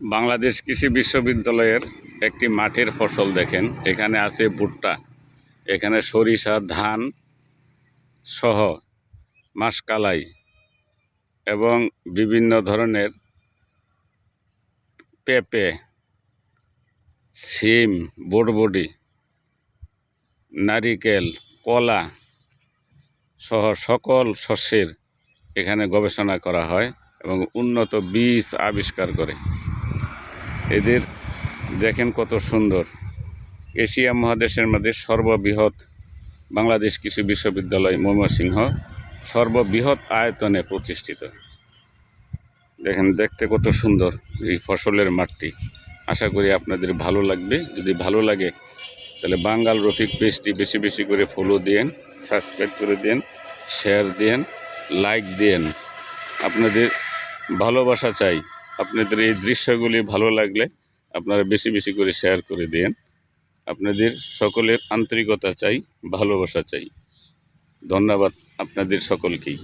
বাংলাদেশ কৃষি বিশ্ববিদ্যালয়ের একটি মাঠের ফসল দেখেন। এখানে আছে ভুট্টা, এখানে সরিষা, ধান সহ মাসকালাই এবং বিভিন্ন ধরনের পেঁপে, সিম, বড়বড়ি, নারিকেল, কলা সহ সকল শস্যের এখানে গবেষণা করা হয় এবং উন্নত বীজ আবিষ্কার করে। এদের দেখেন কত সুন্দর। এশিয়া মহাদেশের মধ্যে সর্ববৃহৎ বাংলাদেশ কৃষি বিশ্ববিদ্যালয় ময়মনসিংহ সর্ববৃহৎ আয়তনে প্রতিষ্ঠিত। দেখেন, দেখতে কত সুন্দর এই ফসলের মাঠটি। আশা করি আপনাদের ভালো লাগবে। যদি ভালো লাগে, তাহলে বাঙ্গাল রফিক পেজটি বেশি বেশি করে ফলো দিন সাবস্ক্রাইব করে দিন শেয়ার দিন লাইক দিন আপনাদের ভালোবাসা চাই। আপনাদের এই দৃশ্যগুলি ভালো লাগলে আপনারা বেশি বেশি করে শেয়ার করে দিন আপনাদের সকলের আন্তরিকতা চাই, ভালোবাসা চাই। ধন্যবাদ আপনাদের সকলকেই।